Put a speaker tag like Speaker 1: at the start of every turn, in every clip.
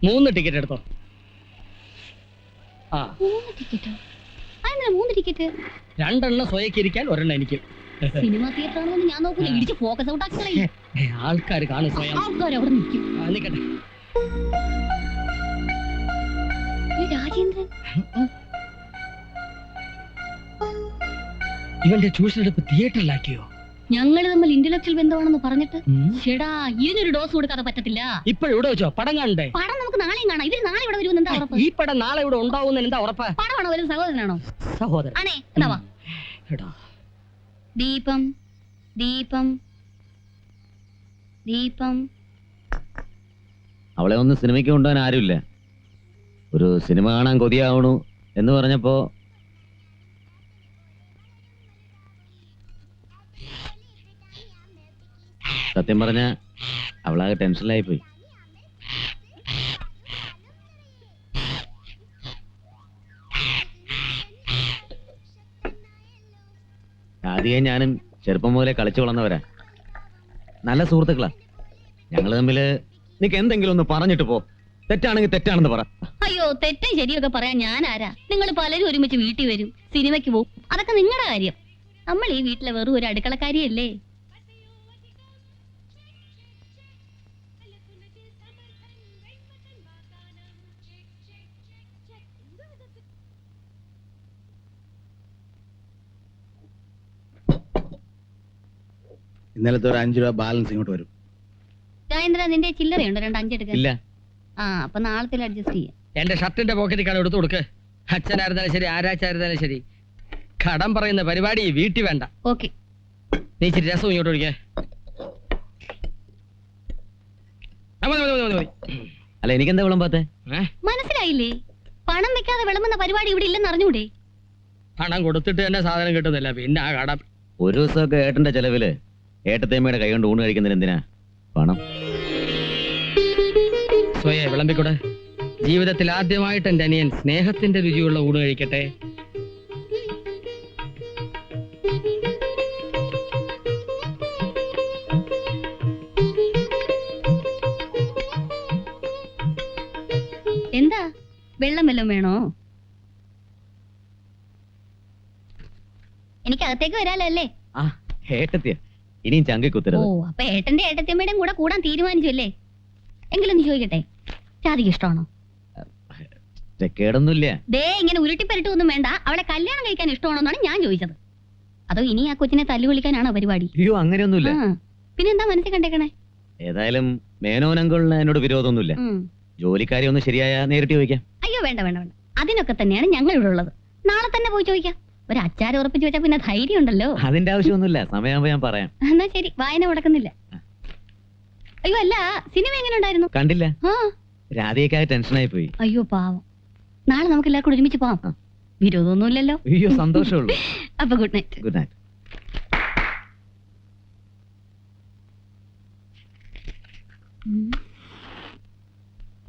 Speaker 1: മൂന്ന് ടിക്കറ്റ് എടുത്തോ. ആ.
Speaker 2: മൂന്ന് ടിക്കറ്റോ അതെന്താ മൂന്ന് ടിക്കറ്റ്
Speaker 1: രണ്ടെണ്ണം സ്വയക്കിരിക്കാൻ ഒരെണ്ണം എനിക്ക്.
Speaker 2: സിനിമ തിയേറ്റർ ആണെന്ന് ഞാൻ നോക്കില്ല ഇടിച്ച് ഫോക്കസ് ഔട്ട് ആക്കി
Speaker 1: ആൾക്കാർ കാണും സ്വയം.
Speaker 2: ആൾക്കാർ അവിടെ നിൽക്കും. രാജേന്ദ്രൻ
Speaker 1: ഇവന്റെ ട്യൂഷൻ എടുപ്പ് തിയേറ്ററിലാക്കിയോ?
Speaker 2: ഞങ്ങൾ തമ്മിൽ ഇന്റലക്ച്വൽ ബന്ധമാണെന്ന് പറഞ്ഞിട്ട്
Speaker 1: ഇരുന്നൊരു
Speaker 2: ചേടാ ഇതിനൊരു ഡോസ് കൊടുക്കാതെ പറ്റത്തില്ല.
Speaker 1: ഇപ്പോഴിവിടെ വെച്ചോ പടം കാണണ്ടേ?
Speaker 2: പടം നമുക്ക് നാളെയും കാണാം. ഇവർ നാളെ ഇവിടെ വരുമെന്ന് എന്താ ഉറപ്പ്?
Speaker 1: ഈ പടം നാളെ ഇവിടെ ഉണ്ടാവുന്ന എന്താ ഉറപ്പ്?
Speaker 2: പടമാണോ വരുന്ന സഹോദരനാണോ?
Speaker 1: സഹോദരൻ.
Speaker 2: ആണേ എന്നാ വാ.
Speaker 1: എടാ.
Speaker 2: ദീപം ദീപം ദീപം.
Speaker 3: അവളെ ഒന്ന് സിനിമയ്ക്ക് കൊണ്ടുപോകാൻ ആരുമില്ല. ഒരു സിനിമ കാണാൻ കൊതിയാവണു എന്ന് പറഞ്ഞപ്പോ സത്യം പറഞ്ഞ അവളാകെ ടെൻഷനിലായി പോയി ആദ്യം ഞാനും ചെറുപ്പം മുതലേ കളിച്ചു വളർന്നവരാ. നല്ല സുഹൃത്തുക്കളാ. ഞങ്ങൾ തമ്മിൽ നിനക്ക് എന്തെങ്കിലും ഒന്ന് പറഞ്ഞിട്ട് പോ. തെറ്റാണെങ്കിൽ തെറ്റാണെന്ന് പറ.
Speaker 2: അയ്യോ തെറ്റും ശരിയൊക്കെ പറയാൻ ഞാൻ ആരാ നിങ്ങൾ പലരും ഒരുമിച്ച് വീട്ടിൽ വരും സിനിമയ്ക്ക് പോകും അതൊക്കെ നിങ്ങളുടെ കാര്യം. നമ്മൾ ഈ വീട്ടിലെ വെറും ഒരു അടുക്കളക്കാരിയല്ലേ.
Speaker 4: ഇന്നലത്തെ ഒരു അഞ്ചു രൂപ ബാലൻസ് ഇങ്ങോട്ട് വരും.
Speaker 2: രാജേന്ദ്ര നിന്റെ ചില്ലറയുണ്ട്? രണ്ട് അഞ്ചെടുക്കാൻ
Speaker 3: ഇല്ല.
Speaker 2: ആ അപ്പൊ നാളത്തിൽ അഡ്ജസ്റ്റ് ചെയ്യാം.
Speaker 1: എന്റെ ഷർട്ടിന്റെ പോക്കറ്റിൽ കടം എടുത്തു കൊടുക്ക്. അച്ഛനായിരുന്നാലും ശരി ആരാച്ചായിരുന്നാലും ശരി. കടം പറയുന്ന പരിപാടി വീട്ടിൽ വേണ്ട.
Speaker 2: ഓക്കെ.
Speaker 1: നീ ഇച്ചിരി രസം ഇങ്ങോട്ട് ഒഴിക്കേ.
Speaker 3: അല്ല എനിക്കെന്താ വിളമ്പാത്തെ?
Speaker 2: മനസ്സിലായില്ലേ? പണം വെക്കാതെ വിളമ്പുന്ന പരിപാടി ഇവിടെ ഇല്ലെന്ന് അറിഞ്ഞൂടെ?
Speaker 1: പണം കൊടുത്തിട്ട് തന്നെ സാധനം കിട്ടുന്നില്ല. പിന്നെ ആ കടം.
Speaker 3: ഒരു ദിവസമൊക്കെ ഏട്ടന്റെ ചെലവിൽ ഏട്ടത്തേമ്മയുടെ കൈ കൊണ്ട് ഊണ് കഴിക്കുന്നതിന് എന്തിനാ? പണം.
Speaker 1: സ്വയെ വിളമ്പിക്കൂടെ? ജീവിതത്തിൽ ആദ്യമായിട്ട് എന്റെ അനിയൻ സ്നേഹത്തിന്റെ രുചിയുള്ള ഊണ് കഴിക്കട്ടെ.
Speaker 2: എന്താ? വെള്ളം വല്ലതും വേണോ? എനിക്ക് അകത്തേക്ക് വരാലോ അല്ലേ?
Speaker 3: ആ ഏട്ടത്തിയ. ഇനിയും ചങ്കി
Speaker 2: ഓ
Speaker 3: കുത്തരുത്
Speaker 2: അപ്പൊ ഏട്ടന്റെ ഏട്ടത്തിയമ്മയുടെയും കൂടെ കൂടാൻ തീരുമാനിച്ചു അല്ലേ എങ്കിലും നീ ചോദിക്കട്ടെ. ചാതിക്ക് ഇഷ്ടമാണോ?
Speaker 3: കേടൊന്നുമില്ല.
Speaker 2: ദേ ഇങ്ങനെ ഉരുട്ടിപ്പരട്ടൊന്നും വേണ്ട. അവളെ കല്യാണം കഴിക്കാൻ ഇഷ്ടമാണോന്നാണ് ഞാൻ ചോദിച്ചത്. അതോ ഇനി ആ കൊച്ചിനെ തല്ലു വിളിക്കാനാണോ പരിപാടി?
Speaker 3: അയ്യോ അങ്ങനെയൊന്നുമില്ല.
Speaker 2: ആ, പിന്നെന്താ മനസ്സിൽ കണ്ടേക്കണേ?
Speaker 3: ഏതായാലും മേനോനങ്കളിന് എന്നോട് വിരോധമൊന്നുമില്ല.
Speaker 2: ഉം.
Speaker 3: ജോലിക്കാരി ഒന്ന് ശരിയായ നേരിട്ട് ചോദിക്കാം.
Speaker 2: അയ്യോ വേണ്ട വേണ്ട വേണ്ട. അതിനൊക്കെ തന്നെയാണ് ഞങ്ങൾ ഇവിടെ ഉള്ളത്. നാളെ തന്നെ പോയി ചോദിക്കാം. ഒരു അച്ചാരം ഉറപ്പിച്ചു വെച്ചാൽ പിന്നെ ധൈര്യം ഉണ്ടല്ലോ
Speaker 3: അതിന്റെ ആവശ്യമൊന്നുമില്ല. സമയമാകുമ്പോ ഞാൻ പറയാം.
Speaker 2: എന്നാ ശരി. വായന മുടക്കുന്നില്ല. അയ്യോ അല്ല സിനിമ എങ്ങനെ ഉണ്ടായിരുന്നു?
Speaker 3: കണ്ടില്ല.
Speaker 2: ആ.
Speaker 3: രാധികക്കായ ടെൻഷനായി പോയി
Speaker 2: അയ്യോ പാവം. നാളെ നമുക്ക് എല്ലാവർക്കും ഒരുമിച്ച് പോവാം. വിരോധമൊന്നുമില്ലല്ലോ.
Speaker 3: അയ്യോ സന്തോഷമുള്ളൂ.
Speaker 2: അപ്പൊ ഗുഡ് നൈറ്റ്.
Speaker 3: Good night.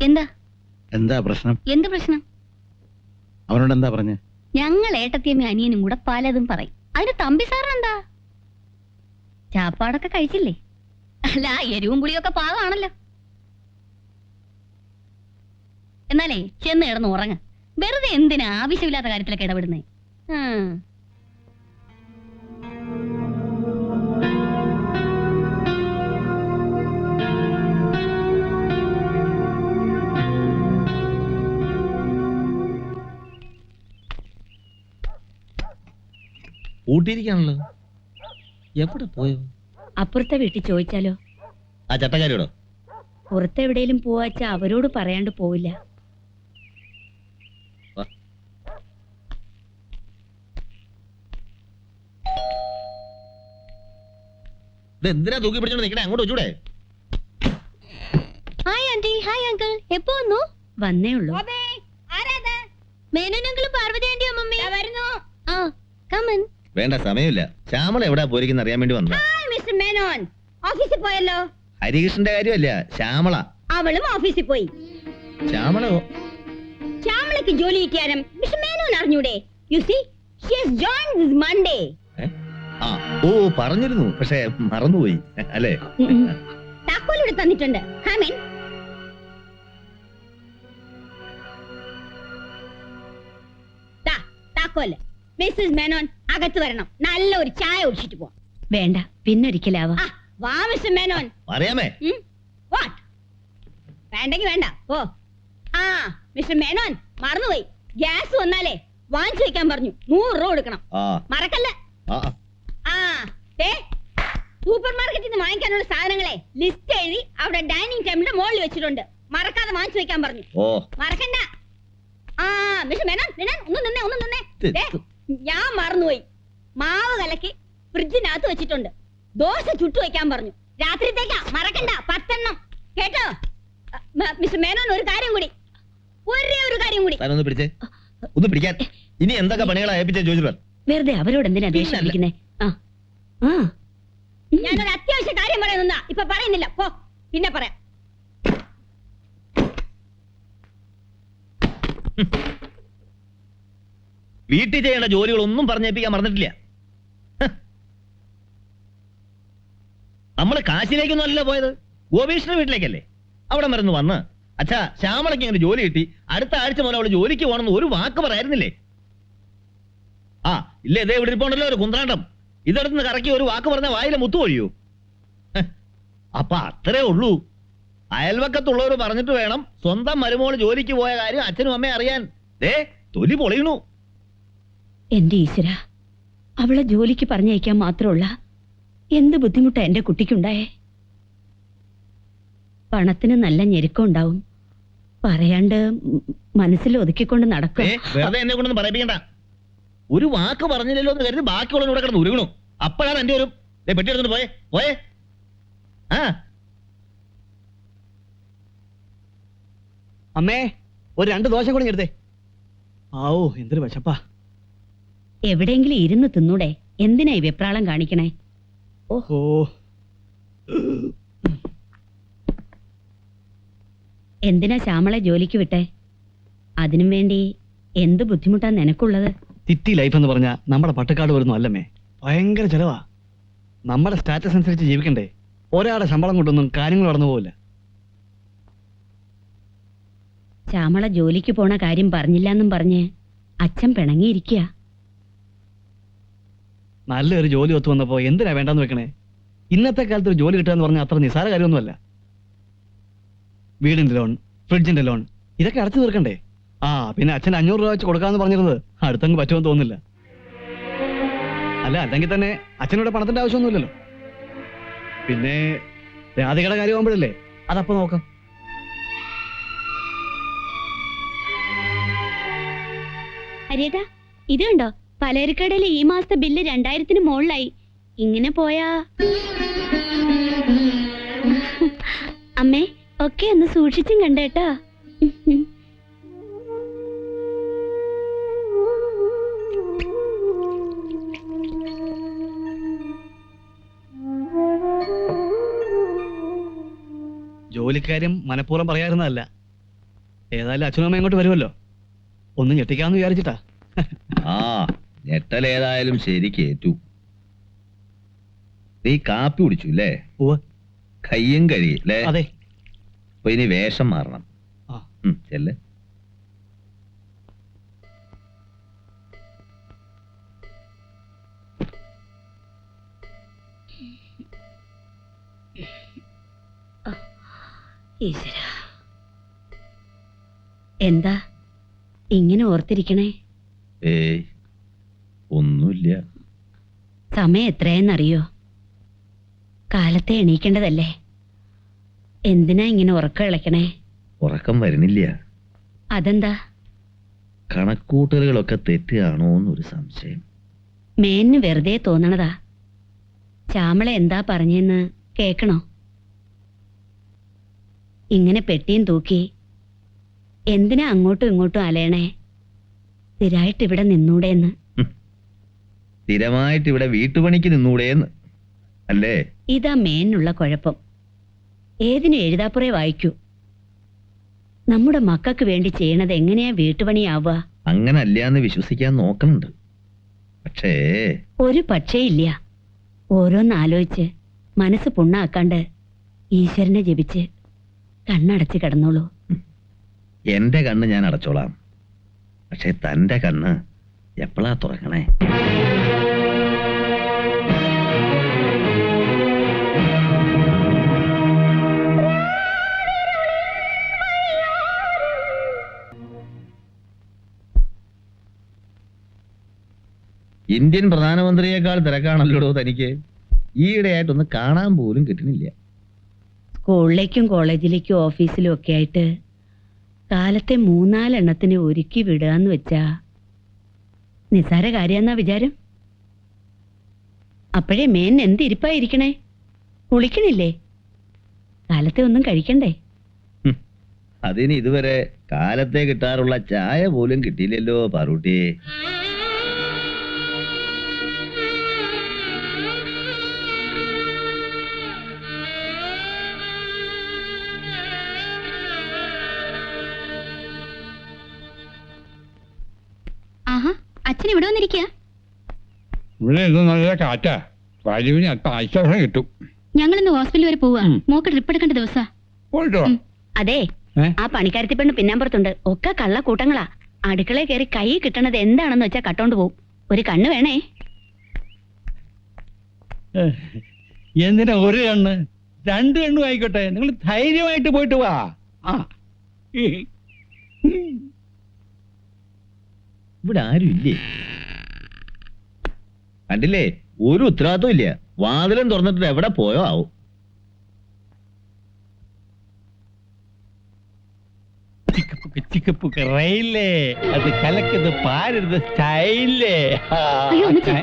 Speaker 2: എന്താ?
Speaker 4: എന്താ പ്രശ്നം?
Speaker 2: എന്ത് പ്രശ്നം?
Speaker 4: അവനോട് എന്താ പറഞ്ഞ?
Speaker 2: ഞങ്ങൾ ഏട്ടത്തിയമ്മ അനിയനും കൂടെ പലതും പറയും. അതിന് തമ്പി സാറിനെന്താ ചാപ്പാടൊക്കെ കഴിച്ചില്ലേ? അല്ല എരിവും പുളിയൊക്കെ പാകമാണല്ലോ. എന്നാലേ ചെന്ന് കിടന്ന് ഉറങ്ങ. വെറുതെ എന്തിനാ ആവശ്യമില്ലാത്ത കാര്യത്തിലൊക്കെ ഇടപെടുന്നേ? ആ.
Speaker 5: കൂട്ടിയിരിക്കാണല്ലോ എവിടെ പോയോ?
Speaker 6: അപ്പുറത്തെ വീട്ടിൽ ചോദിച്ചാലോ?
Speaker 5: ആ ചട്ടക്കാരിയോടോ?
Speaker 6: പുറത്തെവിടെയും പോവാച്ച അവരോട് പറയാണ്ട് പോവില്ല.
Speaker 5: എന്തിനാ തൂക്കി പിടിച്ചോണ്ട് നിക്കണേ? അങ്ങോട്ട് വെച്ചൂടെ?
Speaker 2: ഹായ് ആന്റി ഹായ് അങ്കിൾ എപ്പോ വന്നു?
Speaker 6: വന്നേ ഉള്ളൂ.
Speaker 2: മേനോൻ അങ്കിളും പാർവതി ആന്റിയോ മമ്മി വരുന്നു. ആ കമൻ
Speaker 5: വേണ്ട സമയമില്ല. ശ്യാമള എവിടാ പോയിരിക്കുന്ന അറിയാൻ വേണ്ടി വന്നു
Speaker 7: മിസ്റ്റർ മേനോൻ. ഓഫീസിൽ പോയല്ലോ.
Speaker 5: ഹരികൃഷ്ണന്റെ കാര്യമല്ല ശ്യാമള.
Speaker 7: അവളും ഓഫീസിൽ പോയി.
Speaker 5: ശ്യാമളോ
Speaker 7: ശ്യാമളക്ക് ജോലി കിട്ടിയാലും മിസ്റ്റർ മേനോൻ അറിഞ്ഞൂടെ? You see she has joined this Monday
Speaker 5: ആ ഓ പറഞ്ഞിരുന്നു പക്ഷേ മറന്നുപോയി അല്ലേ?
Speaker 7: താക്കോൽ ഇവിടെ തന്നിട്ടുണ്ട്. ഹാമിൻ താക്കോൽ മിസ്സസ് മേനോൻ അകത്ത് വരണം. നല്ല ഒരു ചായ ഒഴിച്ചിട്ട് പോവാം.
Speaker 6: വേണ്ട പിന്നൊരിക്കലാവാ
Speaker 7: ആ വാ മിസ്റ്റർ മേനോൻ.
Speaker 5: പറയാമേ?
Speaker 7: വാട്ട്? വേണ്ടെങ്കി വേണ്ട ഓ ആ മിസ്റ്റർ മേനോൻ മറന്നുപോയി. ഗ്യാസ് വന്നാലേ വാങ്ങിച്ചു വെക്കാൻ പറഞ്ഞു. നൂറ് രൂപ കൊടുക്കണം.
Speaker 5: ആ.
Speaker 7: മറക്കല്ല.
Speaker 5: ആ ആ.
Speaker 7: ആ ദേ സൂപ്പർ മാർക്കറ്റിൽ നിന്ന് വാങ്ങിക്കാനുള്ള സാധനങ്ങളെ ലിസ്റ്റ് എഴുതി അവിടെ ഡൈനിങ് ടേബിളിന്റെ മുകളിൽ വെച്ചിട്ടുണ്ട്. മറക്കാതെ വാങ്ങിച്ചു വെക്കാൻ പറഞ്ഞു.
Speaker 5: ഓ.
Speaker 7: മറക്കണ്ട. ആ മിസ്റ്റർ മേനോൻ നിന്നെ ഒന്ന് നിന്നേ ഒന്ന് നിന്നേ. ദേ, ഞാൻ മറന്നുപോയി. മാവ് കലക്കി ഫ്രിഡ്ജിനകത്ത് വെച്ചിട്ടുണ്ട്. ദോശ ചുട്ടു വെക്കാൻ പറഞ്ഞു. രാത്രിത്തേക്കാ മറക്കണ്ട പത്തെണ്ണം. കേട്ടോ? മിസ് മിസ്റ്റർ മേനോൻ ഒരു കാര്യം കൂടി. ഒരേ ഒരു കാര്യം കൂടി.
Speaker 5: ഒന്ന് പിടിച്ചേ. ഒന്ന് പിടിക്കാൻ. ഇനി എന്തൊക്കെ പണികളാ ഏൽപ്പിച്ചേ ചോദിച്ചു
Speaker 6: വെറുതെ അവരോട് എന്തിനാ ദേഷ്യം പിടിക്കുന്നേ ആ. ആ. ഉം.
Speaker 7: ഞാനൊരു അത്യാവശ്യ കാര്യം പറയുന്ന ഇപ്പൊ പറയുന്നില്ല. പോ പിന്നെ പറയാം.
Speaker 5: വീട്ടിൽ ചെയ്യേണ്ട ജോലികളൊന്നും പറഞ്ഞേപ്പിക്കാൻ മറന്നിട്ടില്ല. നമ്മൾ കാശിലേക്കൊന്നും അല്ല പോയത്. ഗോപീഷിന്റെ വീട്ടിലേക്കല്ലേ? അവിടെ മരുന്ന് വന്ന്. അച്ഛാ ശ്യാമളയ്ക്ക് ഇങ്ങനെ ജോലി കിട്ടി. അടുത്ത ആഴ്ച മുതൽ അവൾ ജോലിക്ക് പോകണമെന്ന് ഒരു വാക്ക് പറയായിരുന്നില്ലേ ആ ഇല്ല ഇതേ ഇവിടെ ഇരിപ്പുണ്ടല്ലോ ഒരു കുന്ത്രാണ്ടം. ഇതെടുത്ത് കറക്കി ഒരു വാക്ക് പറഞ്ഞ വായിലെ മുത്തു ഒഴിയൂ. അപ്പൊ അത്രേ ഉള്ളൂ. അയൽവക്കത്തുള്ളവർ പറഞ്ഞിട്ട് വേണം സ്വന്തം മരുമോൾ ജോലിക്ക് പോയ കാര്യം അച്ഛനും അമ്മയും അറിയാൻ. ദേ തൊലി പൊളിയണു
Speaker 6: എന്റെ ഈശ്വര അവളെ ജോലിക്ക് പറഞ്ഞയക്കാൻ മാത്രമുള്ള എന്ത് ബുദ്ധിമുട്ടാ എന്റെ കുട്ടിക്കുണ്ടായേ? പണത്തിന് നല്ല ഞെരുക്കം ഉണ്ടാവും. പറയാണ്ട് മനസ്സിൽ ഒതുക്കിക്കൊണ്ട് നടക്കും.
Speaker 5: വെറുതെ എന്നെ പറയിപ്പിക്കണ്ട. ഒരു വാക്ക് പറഞ്ഞില്ലല്ലോ എന്ന് കരുതി ബാക്കിയുള്ളവരോട് കിടന്ന് ഉരുകണു. അപ്പോഴാണ് എന്റെ ഒരു പെട്ടി എടുത്തിട്ട് പോയേ പോയേ. ആ.
Speaker 8: അമ്മേ ഒരു രണ്ട് ദോശം കൂടി എടുത്തേ. ആവോ എന്തൊരു വിശപ്പാ.
Speaker 6: എവിടെയെങ്കിലും ഇരുന്ന് തിന്നൂടെ? എന്തിനാ ഈ വെപ്രാളം കാണിക്കണേ?
Speaker 8: ഓഹോ
Speaker 6: എന്തിനാ ശ്യാമളെ ജോലിക്ക് വിട്ടെ? അതിനും വേണ്ടി എന്ത് ബുദ്ധിമുട്ടാ നിനക്കുള്ളത്?
Speaker 8: സിറ്റി ലൈഫ് എന്ന് പറഞ്ഞാൽ നമ്മുടെ പട്ടക്കാട് വരുന്നു അല്ലമ്മേ. ഭയങ്കര ചെലവാ. നമ്മുടെ സ്റ്റാറ്റസ് അനുസരിച്ച് ജീവിക്കണ്ടേ. ഒരാളെ ശമ്പളം കൊണ്ടൊന്നും കാര്യങ്ങൾ നടന്നു പോവില്ല.
Speaker 6: ശ്യാമള ജോലിക്ക് പോണ കാര്യം പറഞ്ഞില്ല എന്നും പറഞ്ഞ് അച്ഛൻ പിണങ്ങിയിരിക്കുക
Speaker 8: നല്ലൊരു ജോലി ഒത്തു വന്നപ്പോ എന്തിനാ വേണ്ടെന്ന് വെക്കണേ? ഇന്നത്തെ കാലത്ത് ഒരു ജോലി കിട്ടുക എന്ന് പറഞ്ഞാൽ അത്ര നിസ്സാര കാര്യമൊന്നുമല്ല. വീടിന്റെ ലോൺ ഫ്രിഡ്ജിന്റെ ലോൺ ഇതൊക്കെ അടച്ചു തീർക്കണ്ടേ? ആ പിന്നെ അച്ഛൻ അഞ്ഞൂറ് രൂപ വെച്ച് കൊടുക്കാന്ന് പറഞ്ഞിരുന്നത്. അടുത്തങ്ങ് പറ്റുമെന്ന് തോന്നുന്നില്ല. അല്ല അല്ലെങ്കിൽ തന്നെ അച്ഛനോട് പണത്തിന്റെ ആവശ്യമൊന്നുമില്ലല്ലോ. പിന്നെ രാധികയുടെ കാര്യമാകുമ്പോഴല്ലേ അതപ്പോ നോക്കാം.
Speaker 6: ഇത് കണ്ടോ? പലചരക്കടയിലെ ഈ മാസത്തെ ബില്ല് രണ്ടായിരത്തിന് മുകളിലായി. ഇങ്ങനെ പോയാ? അമ്മേ ഒക്കെ ഒന്ന് സൂക്ഷിച്ചും കണ്ടേട്ടാ
Speaker 8: ജോലിക്കാര്യം മനഃപൂർവം പറയാറുന്നതല്ല. ഏതായാലും അച്ഛനും അമ്മയും ഇങ്ങോട്ട് വരുമല്ലോ. ഒന്നും ഞെട്ടിക്കാന്ന് വിചാരിച്ചിട്ടാ.
Speaker 5: ആ ഞെട്ടലേതായാലും ശരി കേറ്റു. നീ കാപ്പി കുടിച്ചു അല്ലേ. കയ്യും കഴിയല്ലേ
Speaker 8: അതെ.
Speaker 5: അപ്പൊ ഇനി വേഷം മാറണം. ചെല്ല്.
Speaker 6: എന്താ? ഇങ്ങനെ ഓർത്തിരിക്കണേ?
Speaker 5: ഏയ്. ഒന്നുമില്ല.
Speaker 6: സമയം എത്രയെന്നറിയോ? കാലത്തെ എണീക്കേണ്ടതല്ലേ? എന്തിനാ ഇങ്ങനെ ഉറക്കം ഇളക്കണേ?
Speaker 5: ഉറക്കം വരുന്നില്ല.
Speaker 6: അതെന്താ?
Speaker 5: കണക്കൂട്ടലുകളൊക്കെ തെറ്റുകയാണോ എന്നൊരു സംശയം.
Speaker 6: മേന് വെറുതെ തോന്നണതാ. ചാമള എന്താ പറഞ്ഞെന്ന് കേക്കണോ? ഇങ്ങനെ പെട്ടിയും തൂക്കി എന്തിനാ അങ്ങോട്ടും ഇങ്ങോട്ടും അലയണേ? സ്ഥിരായിട്ട് ഇവിടെ നിന്നൂടെന്ന്.
Speaker 5: സ്ഥിരമായിട്ട് ഇവിടെ വീട്ടുപണിക്ക് നിന്നൂടെയെന്ന് അല്ലേ?
Speaker 6: ഇതാ മേനുള്ള കുഴപ്പം. ഏതിനും എഴുതാപ്പുറേ വായിക്കൂ. നമ്മുടെ മക്കൾക്ക് വേണ്ടി ചെയ്യണത് എങ്ങനെയാ വീട്ടുപണിയാവുക?
Speaker 5: അങ്ങനല്ല എന്ന് വിശ്വസിക്കാൻ നോക്കണുണ്ട്. പക്ഷേ
Speaker 6: ഒരു പക്ഷേ ഇല്ല ഓരോന്നാലോചിച്ച് മനസ്സ് പുണ്ണാക്കാണ്ട് ഈശ്വരനെ ജപിച്ച് കണ്ണടച്ച് കിടന്നോളൂ.
Speaker 5: എന്റെ കണ്ണ് ഞാൻ അടച്ചോളാം. പക്ഷെ തന്റെ കണ്ണ് എപ്പോഴാ തുറക്കണേ? ഇന്ത്യൻ പ്രധാനമന്ത്രിയേക്കാൾ തിരക്കാണല്ലോ തനിക്ക്? ഈയിടെയായിട്ടൊന്ന് കാണാൻ പോലും കിട്ടുന്നില്ല.
Speaker 6: സ്കൂളിലേക്കും കോളേജിലേക്കും ഓഫീസിലും ഒക്കെ ആയിട്ട് കാലത്തെ മൂന്നാലെണ്ണത്തിന് ഒരുക്കി വിടുക എന്ന് വെച്ചാ നിസാര കാര്യന്നാ വിചാരം. അപ്പോഴേ മേൻ എന്തിരിപ്പായിരിക്കണേ? കുളിക്കണില്ലേ? കാലത്തെ ഒന്നും കഴിക്കണ്ടേ?
Speaker 5: അതിന് ഇതുവരെ കാലത്തെ കിട്ടാറുള്ള ചായ പോലും കിട്ടിയില്ലല്ലോ പാറൂട്ടി.
Speaker 2: വന്നിരിക്കുക
Speaker 9: ഇവിടെ ഇത് നല്ല കാറ്റാ. അല്പം ആശ്വാസം കിട്ടും.
Speaker 2: ഞങ്ങൾ ഇന്ന് ഹോസ്പിറ്റൽ വരെ പോവാ. മോക്ക് ട്രിപ്പ് എടുക്കേണ്ട ദിവസാ.
Speaker 9: പോയിട്ടോ
Speaker 6: അതെ ആ പണിക്കാരത്തി പെണ്ണ് പിന്നാമ്പുറത്തുണ്ട് ഒക്കെ കള്ള കൂട്ടങ്ങളാ അടുക്കളയിൽ കയറി കൈ കിട്ടണത് എന്താണെന്ന് വെച്ചാ കട്ടോണ്ട് പോവും. ഒരു കണ്ണ് വേണേ.
Speaker 9: എന്തിനാ ഒരു കണ്ണ്? രണ്ട് കണ്ണും ആയിക്കോട്ടെ. നിങ്ങൾ ധൈര്യമായിട്ട് പോയിട്ട് വാ. ആ.
Speaker 5: ഇവിടെ ആരും ഇല്ലേ? കണ്ടില്ലേ? ഒരു ഉത്തരവാദിത്വം ഇല്ല. വാതിലും തുറന്നിട്ട് എവിടെ പോയോ ആവും.
Speaker 9: ചിക്കപ്പുക്ക് ചിക്കപ്പുക്ക് റെയിലേ അത് കലക്കത് പാരരുത് സ്റ്റൈലേ
Speaker 2: അയ്യോ, അമ്മച്ചി.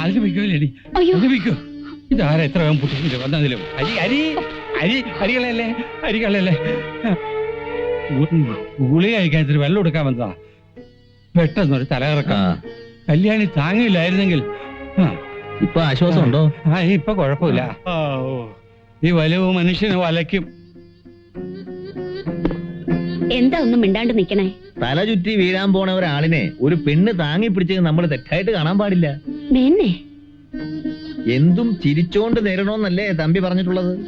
Speaker 9: ആലപിക്കോല്ലേടി
Speaker 2: അയ്യോ.
Speaker 9: ആലപിക്കോ ഇതാരാ എത്ര വേഗം പൊട്ടിക്കില്ല വന്നതിലും? അരി അരി അരി അരികളല്ലേ അരികളല്ലേ ഗുളി കഴിക്കാൻ ഇത്തിരി വെള്ളം എടുക്കാൻ വന്നതാ. പെട്ടെന്നൊരു
Speaker 5: ഒരു
Speaker 9: തലകറക്കം. കല്യാണി താങ്ങില്ലായിരുന്നെങ്കിൽ
Speaker 5: ഇപ്പൊ ആശ്വാസം ഉണ്ടോ?
Speaker 9: ആ ഇപ്പൊ കുഴപ്പമില്ല. ആ, ഓ. ഈ വലവ് മനുഷ്യനെ വലയ്ക്കും.
Speaker 6: എന്താ ഒന്നും മിണ്ടാണ്ട് നിക്കണേ?
Speaker 5: തല ചുറ്റി വീഴാൻ പോണ ഒരാളിനെ ഒരു പെണ്ണ് താങ്ങി പിടിച്ചത് നമ്മൾ തെറ്റായിട്ട് കാണാൻ പാടില്ല.
Speaker 6: മേന്നെ?
Speaker 5: എന്തും ചിരിച്ചോണ്ട് നേരിടണമെന്നല്ലേ തമ്പി പറഞ്ഞിട്ടുള്ളത്?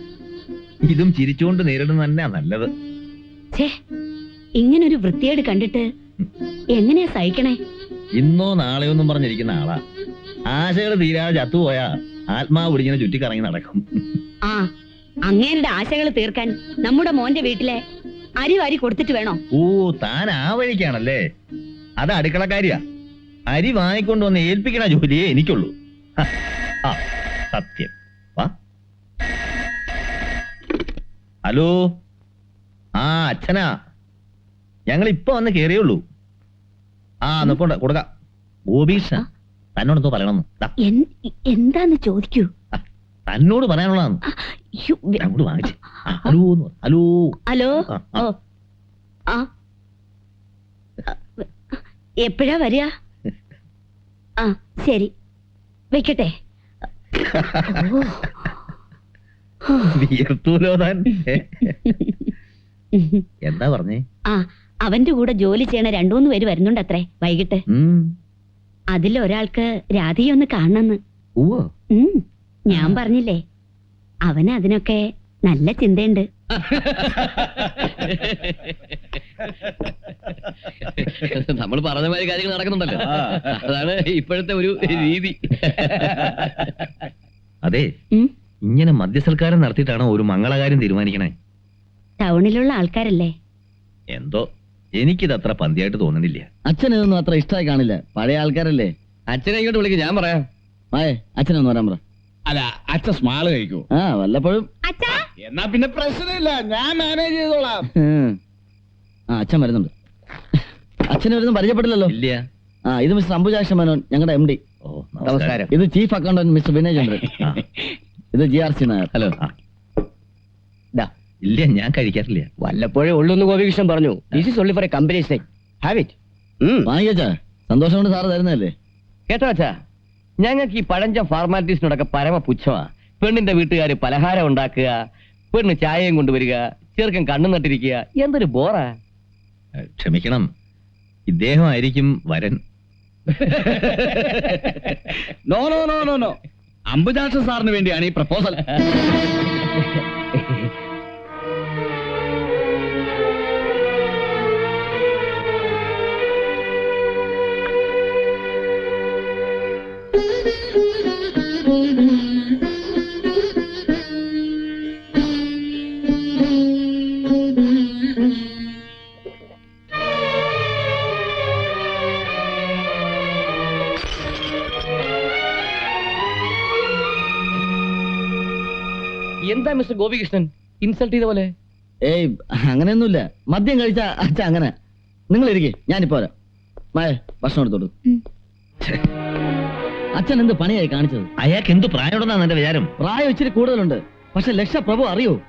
Speaker 5: ഇതും ചിരിച്ചോണ്ട് നേരിടുന്ന തന്നെയാ നല്ലത്.
Speaker 6: ഛേ ഇങ്ങനൊരു വൃത്തിയേട് കണ്ടിട്ട് എങ്ങനെയാ സഹിക്കണേ?
Speaker 5: ഇന്നോ നാളെയോ ഒന്നും പറഞ്ഞിരിക്കുന്ന ആളാ. ആശകൾ തീരാതെ ചത്തുപോയാ ആത്മാവ് ഇങ്ങനെ ചുറ്റിക്കറങ്ങി നടക്കും.
Speaker 6: ആ അങ്ങേരുടെ ആശകൾ തീർക്കാൻ നമ്മുടെ മോന്റെ വീട്ടിലെ അരി വാരി കൊടുത്തിട്ട് വേണോ?
Speaker 5: ഓ താൻ ആ വഴിക്കാണല്ലേ? അത് അടുക്കളക്കാരിയാ. അരി വാങ്ങിക്കൊണ്ട് വന്ന് ഏൽപ്പിക്കണ ജോലിയേ എനിക്കുള്ളൂ. ആ സത്യം. വാ. ഹലോ? ആ അച്ഛനാ. ഞങ്ങൾ ഇപ്പൊ വന്ന് കേറിയുള്ളൂ ആ നിപ്പോണ്ട് കൊടുക്കാം. ഗോപീഷ തന്നോടെന്തോ പറയണമെന്ന്. ദാ,
Speaker 6: എന്താന്ന് ചോദിക്കൂ?
Speaker 5: തന്നോട് പറയാനുള്ളതാണ്.
Speaker 6: യ്യോ, വെ-
Speaker 5: അങ്ങോട്ട് വാങ്ങിച്ചു. ഹലോ എന്ന് പറ. ഹലോ.
Speaker 6: ഹലോ?
Speaker 5: ആ, ആ.
Speaker 6: ഓ. ആ. എപ്പോഴാ വരിക? ആ ശരി. വെക്കട്ടെ. ഓ.
Speaker 5: വിയർത്തൂലോ താൻ. ഏ?
Speaker 6: ഉം.
Speaker 5: എന്താ പറഞ്ഞേ?
Speaker 6: ആ അവന്റെ കൂടെ ജോലി ചെയ്യണ രണ്ടുമൂന്ന് പേര് വരുന്നുണ്ട് അത്രേ വൈകിട്ട്
Speaker 5: അതിൽ
Speaker 6: അതിലൊരാൾക്ക് രാധയെ ഒന്ന് കാണണമെന്ന് ഞാൻ പറഞ്ഞില്ലേ അവന് അതിനൊക്കെ നല്ല ചിന്തയുണ്ട്.
Speaker 1: നമ്മൾ പറഞ്ഞ മാതിരി കാര്യങ്ങൾ നടക്കുന്നുണ്ടല്ലോ. അതാണ് ഇപ്പോഴത്തെ ഒരു രീതി.
Speaker 5: അതെ ഇങ്ങനെ മദ്യസൽക്കാരം നടത്തിയിട്ടാണോ ഒരു മംഗളകാര്യം തീരുമാനിക്കണേ?
Speaker 6: ടൗണിലുള്ള ആൾക്കാരല്ലേ?
Speaker 5: എന്തോ? എനിക്കിത് അത്ര പന്തിയായിട്ട് തോന്നുന്നില്ല
Speaker 3: അച്ഛൻ ഇതൊന്നും അത്ര ഇഷ്ടമായി കാണില്ല. പഴയ ആൾക്കാരല്ലേ?
Speaker 1: അച്ഛനെ ഇങ്ങോട്ട് വിളിക്കും ഞാൻ പറയാം.
Speaker 3: മായേ അച്ഛനൊന്ന് വരാൻ പറ.
Speaker 9: അല്ല അച്ഛൻ സ്മാൾ കഴിക്കൂ.
Speaker 3: ആ വല്ലപ്പോഴും.
Speaker 7: അച്ഛാ.
Speaker 9: എന്നാ പിന്നെ പ്രശ്നമില്ല ഞാൻ മാനേജ് ചെയ്തോളാം.
Speaker 3: ആ അച്ഛൻ വരുന്നുണ്ട്. അച്ഛനെ വരുന്നു പരിചയപ്പെട്ടില്ലല്ലോ.
Speaker 5: ഇല്ല.
Speaker 3: ആ ഇത് മിസ്റ്റർ അംബുജാക്ഷൻ മേനോൻ ഞങ്ങളുടെ എം ഡി
Speaker 5: ഓ നമസ്കാരം.
Speaker 3: ഇത് chief accountant mister Vinay Chandran ഇത് G R C Nair. Hello.
Speaker 5: ഇല്ല ഞാൻ കഴിക്കാറില്ല.
Speaker 1: വല്ലപ്പോഴേ ഉള്ളൂന്ന് ഗോപികൃഷ്ണൻ പറഞ്ഞു. This is only for a company sign have it
Speaker 3: സന്തോഷം കൊണ്ട് സാറ് തരുന്നതല്ലേ?
Speaker 1: കേട്ടോ അച്ഛാ. ഞങ്ങൾക്ക് ഈ പഴഞ്ച ഫാർമാലിറ്റീസിനോടൊക്കെ പരമ പുച്ഛമാ പെണ്ണിന്റെ വീട്ടുകാർ പലഹാരം ഉണ്ടാക്കുക പെണ്ണ് ചായയും കൊണ്ടുവരിക ചെറുക്കൻ കണ്ണു നട്ടിരിക്കുക. എന്തൊരു ബോറാ
Speaker 5: ക്ഷമിക്കണം. ഇദ്ദേഹമായിരിക്കും വരൻ.
Speaker 8: No no no no no Ambujakshan സാറിന് വേണ്ടിയാണ് ഈ പ്രപ്പോസൽ
Speaker 1: മിസ്റ്റർ ഗോപികൃഷ്ണൻ. ഇൻസൾട്ട് ചെയ്ത പോലെ.
Speaker 3: ഏയ് അങ്ങനെയൊന്നുമില്ല. മദ്യം കഴിച്ച അച്ഛ അങ്ങനെ. നിങ്ങൾ ഇരിക്കേ ഞാനിപ്പോ വരാം. മായ ഭക്ഷണം എടുത്തോളൂ. അച്ഛൻ എന്ത് പണിയായി കാണിച്ചത്?
Speaker 5: അയാൾക്ക് എന്ത് പ്രായമുണ്ടെന്നാണ് എന്റെ വിചാരം?
Speaker 3: പ്രായം ഇച്ചിരി കൂടുതലുണ്ട്. പക്ഷെ ലക്ഷപ്രഭു അറിയോ?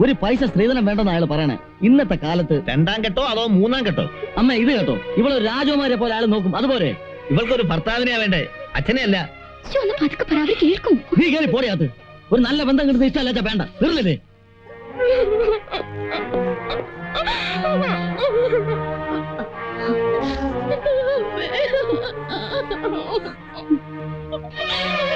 Speaker 3: ഒരു പൈസ സ്ത്രീധനം വേണ്ടെന്ന് അയാൾ പറയണേ. ഇന്നത്തെ കാലത്ത്
Speaker 5: രണ്ടാം കെട്ടോ അതോ മൂന്നാം കെട്ടോ?
Speaker 3: അമ്മ ഇത് കേട്ടോ. ഇവൾ രാജകുമാരെ പോലെ അയാൾ നോക്കും. അതുപോലെ.
Speaker 5: ഇവൾക്കൊരു ഭർത്താവിനെയാ വേണ്ടേ? അച്ഛനെ അല്ല
Speaker 6: ശ്ശോ, ഒന്ന് പതുക്കെ പറ അവർ കേൾക്കും.
Speaker 3: നീ കയറി പോടിയാത്ത് ഒരു നല്ല ബന്ധം കിട്ടുന്ന ഇഷ്ടമല്ല അച്ഛാ വേണ്ട തീർന്നില്ലേ
Speaker 5: വിശ്വസിക്കാൻ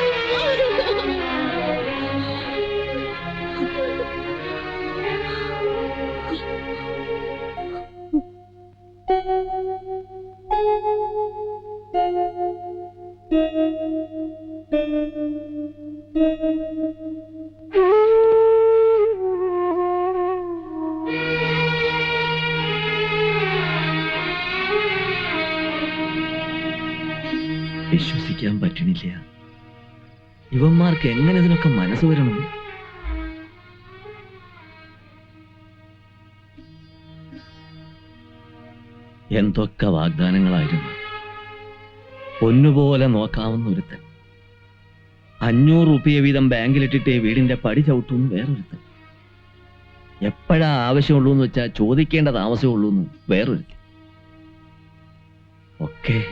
Speaker 5: പറ്റണില്ല ഇവന്മാർക്ക് എങ്ങനെ ഇതിനൊക്കെ മനസ്സ് വരണം? എന്തൊക്കെ വാഗ്ദാനങ്ങളായിരുന്നു. പൊന്നുപോലെ നോക്കാവുന്ന ഒരുത്തൻ. അഞ്ഞൂറ് റുപ്യ വീതം ബാങ്കിലിട്ടിട്ട് വീടിന്റെ പടി ചവിട്ടുന്നു വേറൊരുത്തൻ. എപ്പോഴാ ആവശ്യമുള്ളൂ എന്ന് വെച്ചാൽ ചോദിക്കേണ്ട താമസമുള്ളൂ എന്ന് വേറൊരുത്തൻ. ഒക്കെ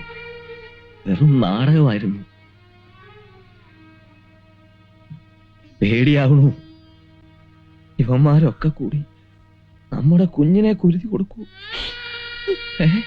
Speaker 5: വെറും നാടകമായിരുന്നു. പേടിയാകണു ഇവന്മാരൊക്കെ കൂടി നമ്മുടെ കുഞ്ഞിനെ കുരുതി കൊടുക്കൂ. ഏ?